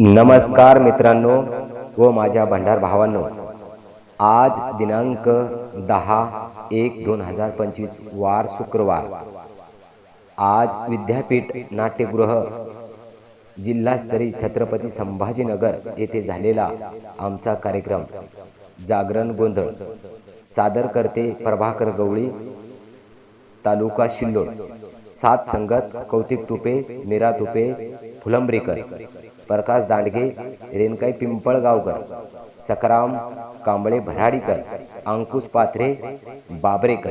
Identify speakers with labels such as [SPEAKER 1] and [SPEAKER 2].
[SPEAKER 1] नमस्कार मित्रांनो व माझ्या भंडार भावांनो आज दिनांक दहा एक दोन हजार पंचवीस वार शुक्रवार. आज विद्यापीठ नाट्यगृह जिल्हास्तरीय छत्रपती संभाजीनगर येथे झालेला आमचा कार्यक्रम जागरण गोंधळ. सादर करते प्रभाकर गवळी तालुका शिल्लोड. सात संगत कौतिक तुपे मीरा तुपे फुलंब्रीकर. प्रकाश दांडगे रेणकाई पिंपळगावकर सकराम कांबळे भराडीकर अंकुश पाथरे बाबरेकर.